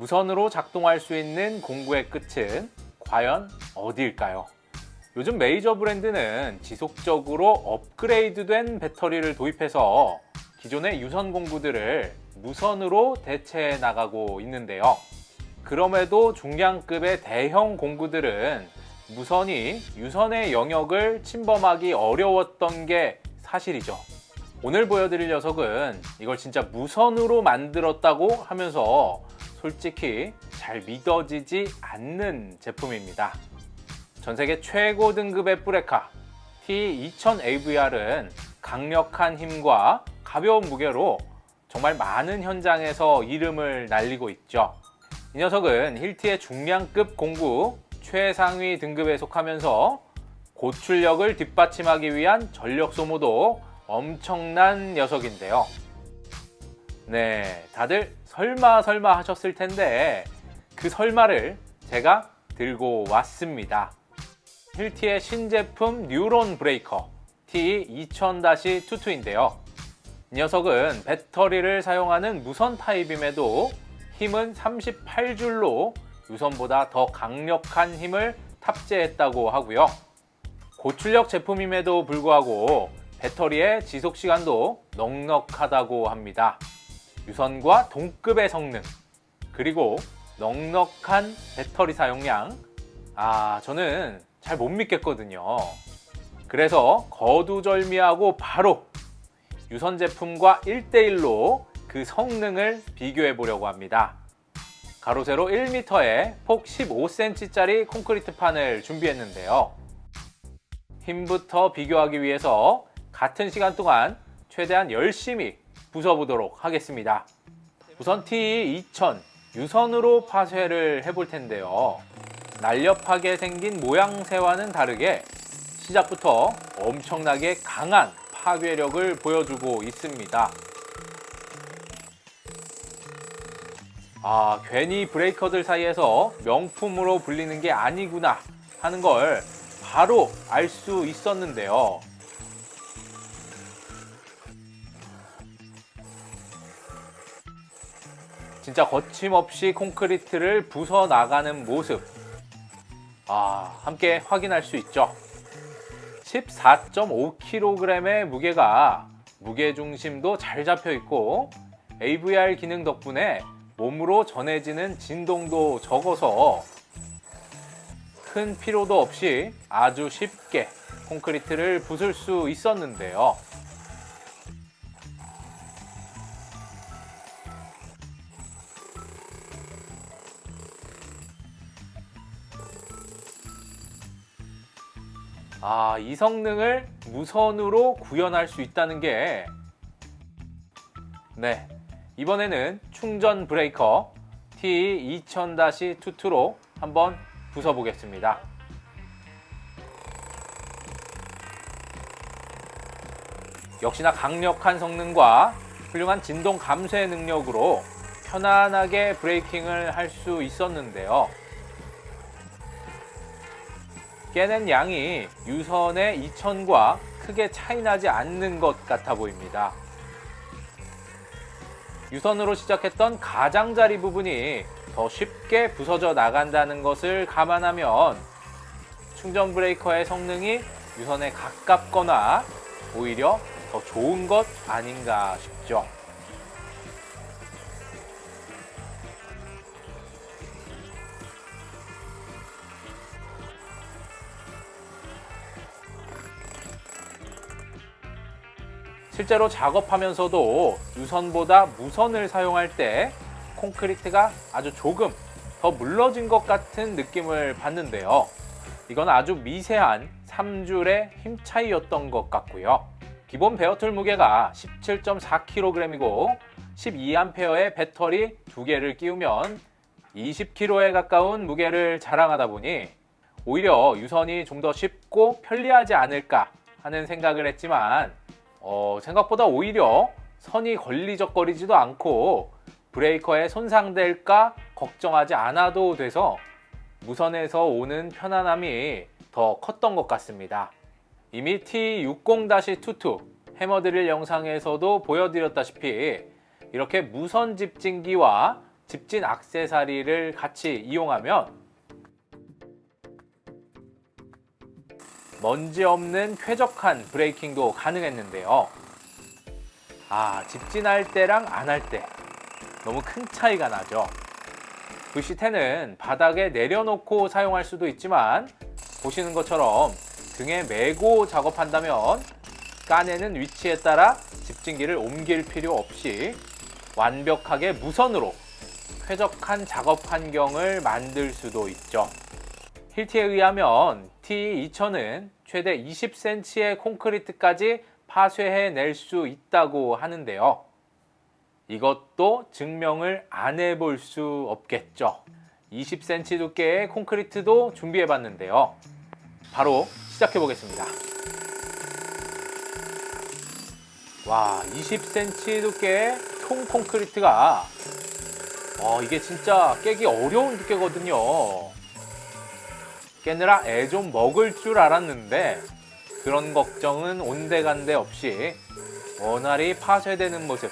무선으로 작동할 수 있는 공구의 끝은 과연 어디일까요? 요즘 메이저 브랜드는 지속적으로 업그레이드된 배터리를 도입해서 기존의 유선 공구들을 무선으로 대체해 나가고 있는데요. 그럼에도 중량급의 대형 공구들은 무선이 유선의 영역을 침범하기 어려웠던 게 사실이죠. 오늘 보여드릴 녀석은 이걸 진짜 무선으로 만들었다고 하면서 솔직히 잘 믿어지지 않는 제품입니다. 전 세계 최고 등급의 브레카 T2000AVR은 강력한 힘과 가벼운 무게로 정말 많은 현장에서 이름을 날리고 있죠. 이 녀석은 힐트의 중량급 공구 최상위 등급에 속하면서 고출력을 뒷받침하기 위한 전력 소모도 엄청난 녀석인데요. 네, 다들 설마 설마 하셨을 텐데 그 설마를 제가 들고 왔습니다. 힐티의 신제품 뉴론 브레이커 T2000-22인데요. 이 녀석은 배터리를 사용하는 무선 타입임에도 힘은 38줄로 유선보다 더 강력한 힘을 탑재했다고 하고요. 고출력 제품임에도 불구하고 배터리의 지속 시간도 넉넉하다고 합니다. 유선과 동급의 성능, 그리고 넉넉한 배터리 사용량. 아, 저는 잘 못 믿겠거든요. 그래서 거두절미하고 바로 유선 제품과 1대1로 그 성능을 비교해 보려고 합니다. 가로 세로 1m에 폭 15cm짜리 콘크리트 판을 준비했는데요. 힘부터 비교하기 위해서 같은 시간 동안 최대한 열심히 부숴보도록 하겠습니다. 우선 T2000 유선으로 파쇄를 해볼 텐데요. 날렵하게 생긴 모양새와는 다르게 시작부터 엄청나게 강한 파괴력을 보여주고 있습니다. 아, 괜히 브레이커들 사이에서 명품으로 불리는 게 아니구나 하는 걸 바로 알 수 있었는데요. 진짜 거침없이 콘크리트를 부숴 나가는 모습. 아, 함께 확인할 수 있죠. 14.5kg의 무게가 무게 중심도 잘 잡혀 있고 AVR 기능 덕분에 몸으로 전해지는 진동도 적어서 큰 피로도 없이 아주 쉽게 콘크리트를 부술 수 있었는데요. 아, 이 성능을 무선으로 구현할 수 있다는 게 네. 이번에는 충전 브레이커 T2000-22로 한번 부숴 보겠습니다. 역시나 강력한 성능과 훌륭한 진동 감쇄 능력으로 편안하게 브레이킹을 할 수 있었는데요. 깨낸 양이 유선의 2000과 크게 차이나지 않는 것 같아 보입니다. 유선으로 시작했던 가장자리 부분이 더 쉽게 부서져 나간다는 것을 감안하면 충전 브레이커의 성능이 유선에 가깝거나 오히려 더 좋은 것 아닌가 싶죠. 실제로 작업하면서도 유선보다 무선을 사용할 때 콘크리트가 아주 조금 더 물러진 것 같은 느낌을 받는데요. 이건 아주 미세한 3줄의 힘 차이였던 것 같고요. 기본 베어툴 무게가 17.4kg이고 12A의 배터리 두 개를 끼우면 20kg에 가까운 무게를 자랑하다 보니 오히려 유선이 좀 더 쉽고 편리하지 않을까 하는 생각을 했지만 어, 생각보다 오히려 선이 걸리적거리지도 않고 브레이커에 손상될까 걱정하지 않아도 돼서 무선에서 오는 편안함이 더 컸던 것 같습니다. 이미 T60-22 해머드릴 영상에서도 보여드렸다시피 이렇게 무선 집진기와 집진 악세사리를 같이 이용하면 먼지 없는 쾌적한 브레이킹도 가능했는데요. 아, 집진할 때랑 안 할 때 너무 큰 차이가 나죠. VC10은 바닥에 내려놓고 사용할 수도 있지만 보시는 것처럼 등에 메고 작업한다면 까내는 위치에 따라 집진기를 옮길 필요 없이 완벽하게 무선으로 쾌적한 작업 환경을 만들 수도 있죠. 힐티에 의하면 T2000은 최대 20cm의 콘크리트까지 파쇄해낼 수 있다고 하는데요. 이것도 증명을 안 해볼 수 없겠죠. 20cm 두께의 콘크리트도 준비해 봤는데요. 바로 시작해 보겠습니다. 와, 20cm 두께의 통 콘크리트가 어, 이게 진짜 깨기 어려운 두께거든요. 깨느라 애 좀 먹을 줄 알았는데 그런 걱정은 온데간데 없이 원활히 파쇄되는 모습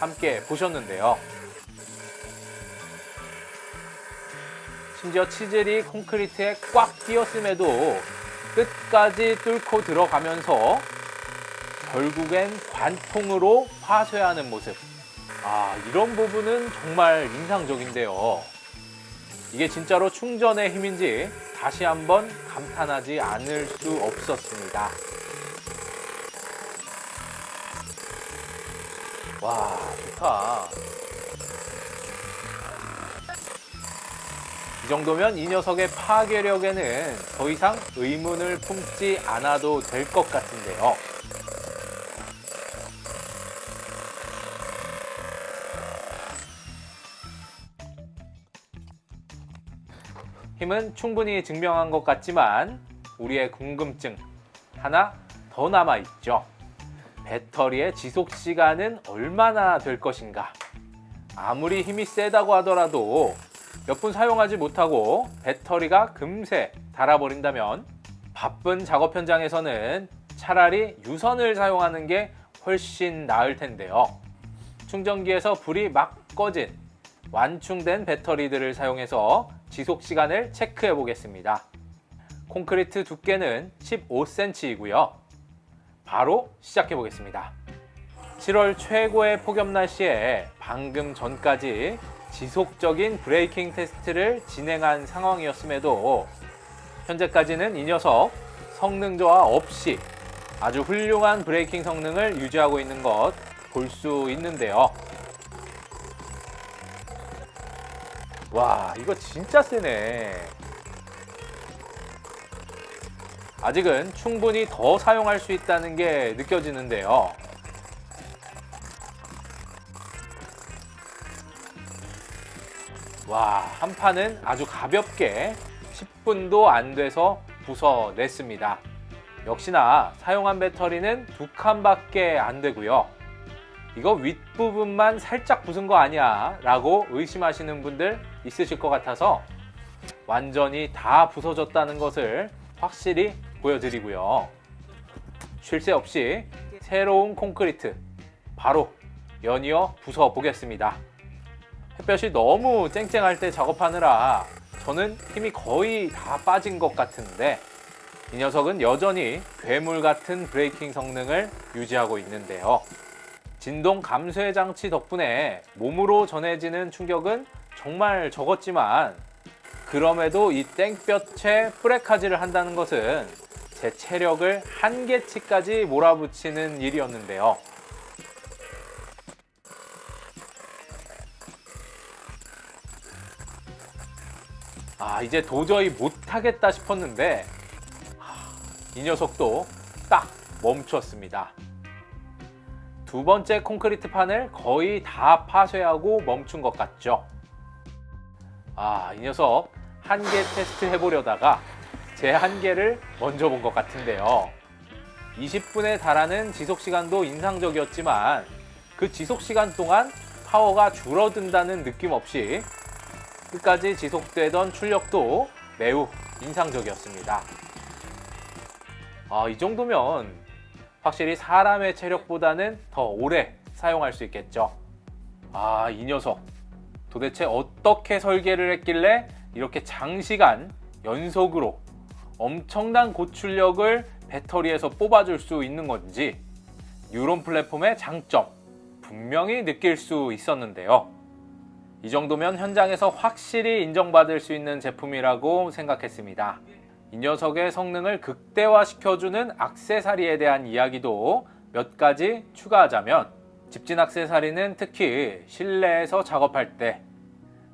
함께 보셨는데요. 심지어 치질이 콘크리트에 꽉 끼었음에도 끝까지 뚫고 들어가면서 결국엔 관통으로 파쇄하는 모습. 아, 이런 부분은 정말 인상적인데요. 이게 진짜로 충전의 힘인지 다시 한번 감탄하지 않을 수 없었습니다. 와, 좋다. 이 정도면 이 녀석의 파괴력에는 더 이상 의문을 품지 않아도 될 것 같은데요. 힘은 충분히 증명한 것 같지만 우리의 궁금증 하나 더 남아 있죠. 배터리의 지속 시간은 얼마나 될 것인가? 아무리 힘이 세다고 하더라도 몇 분 사용하지 못하고 배터리가 금세 닳아버린다면 바쁜 작업 현장에서는 차라리 유선을 사용하는 게 훨씬 나을 텐데요. 충전기에서 불이 막 꺼진 완충된 배터리들을 사용해서 지속 시간을 체크해 보겠습니다. 콘크리트 두께는 15cm이고요. 바로 시작해 보겠습니다. 7월 최고의 폭염 날씨에 방금 전까지 지속적인 브레이킹 테스트를 진행한 상황이었음에도 현재까지는 이 녀석 성능 저하 없이 아주 훌륭한 브레이킹 성능을 유지하고 있는 것 볼 수 있는데요. 와, 이거 진짜 세네. 아직은 충분히 더 사용할 수 있다는 게 느껴지는데요. 와, 한 판은 아주 가볍게 10분도 안 돼서 부숴냈습니다. 역시나 사용한 배터리는 두 칸밖에 안 되고요. 이거 윗부분만 살짝 부순 거 아니야 라고 의심하시는 분들 있으실 것 같아서 완전히 다 부서졌다는 것을 확실히 보여드리고요. 쉴 새 없이 새로운 콘크리트 바로 연이어 부숴 보겠습니다. 햇볕이 너무 쨍쨍할 때 작업하느라 저는 힘이 거의 다 빠진 것 같은데 이 녀석은 여전히 괴물 같은 브레이킹 성능을 유지하고 있는데요. 진동 감쇄 장치 덕분에 몸으로 전해지는 충격은 정말 적었지만 그럼에도 이 땡볕에 프레카지를 한다는 것은 제 체력을 한계치까지 몰아붙이는 일이었는데요. 아, 이제 도저히 못하겠다 싶었는데 하, 이 녀석도 딱 멈췄습니다. 두 번째 콘크리트 판을 거의 다 파쇄하고 멈춘 것 같죠. 아, 이 녀석 한계 테스트 해보려다가 제 한계를 먼저 본 것 같은데요. 20분에 달하는 지속 시간도 인상적이었지만 그 지속 시간 동안 파워가 줄어든다는 느낌 없이 끝까지 지속되던 출력도 매우 인상적이었습니다. 아, 이 정도면 확실히 사람의 체력보다는 더 오래 사용할 수 있겠죠. 아, 이 녀석 도대체 어떻게 설계를 했길래 이렇게 장시간 연속으로 엄청난 고출력을 배터리에서 뽑아줄 수 있는 건지 뉴런 플랫폼의 장점 분명히 느낄 수 있었는데요. 이 정도면 현장에서 확실히 인정받을 수 있는 제품이라고 생각했습니다. 이 녀석의 성능을 극대화시켜주는 악세사리에 대한 이야기도 몇 가지 추가하자면 집진 악세사리는 특히 실내에서 작업할 때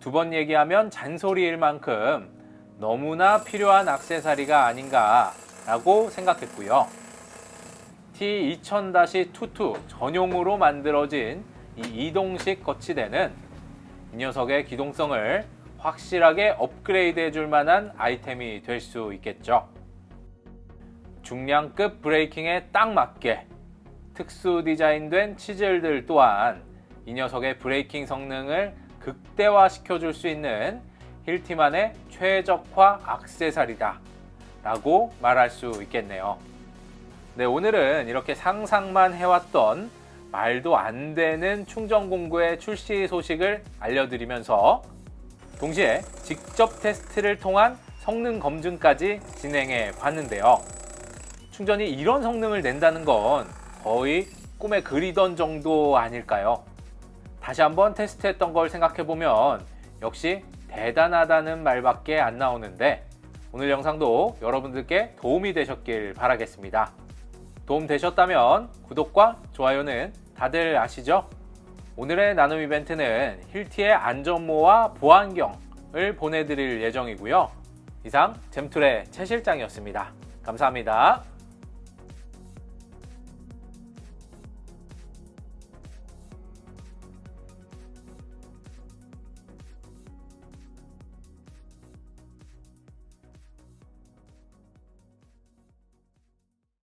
두 번 얘기하면 잔소리일 만큼 너무나 필요한 악세사리가 아닌가라고 생각했고요. T2000-22 전용으로 만들어진 이 이동식 거치대는 이 녀석의 기동성을 확실하게 업그레이드 해줄 만한 아이템이 될 수 있겠죠. 중량급 브레이킹에 딱 맞게 특수 디자인된 치즐들 또한 이 녀석의 브레이킹 성능을 극대화시켜 줄 수 있는 힐티만의 최적화 악세사리다 라고 말할 수 있겠네요. 네, 오늘은 이렇게 상상만 해왔던 말도 안 되는 충전 공구의 출시 소식을 알려드리면서 동시에 직접 테스트를 통한 성능 검증까지 진행해 봤는데요. 충전이 이런 성능을 낸다는 건 거의 꿈에 그리던 정도 아닐까요? 다시 한번 테스트했던 걸 생각해 보면 역시 대단하다는 말밖에 안 나오는데 오늘 영상도 여러분들께 도움이 되셨길 바라겠습니다. 도움 되셨다면 구독과 좋아요는 다들 아시죠? 오늘의 나눔 이벤트는 힐티의 안전모와 보안경을 보내드릴 예정이고요. 이상 잼툴의 최 실장이었습니다. 감사합니다.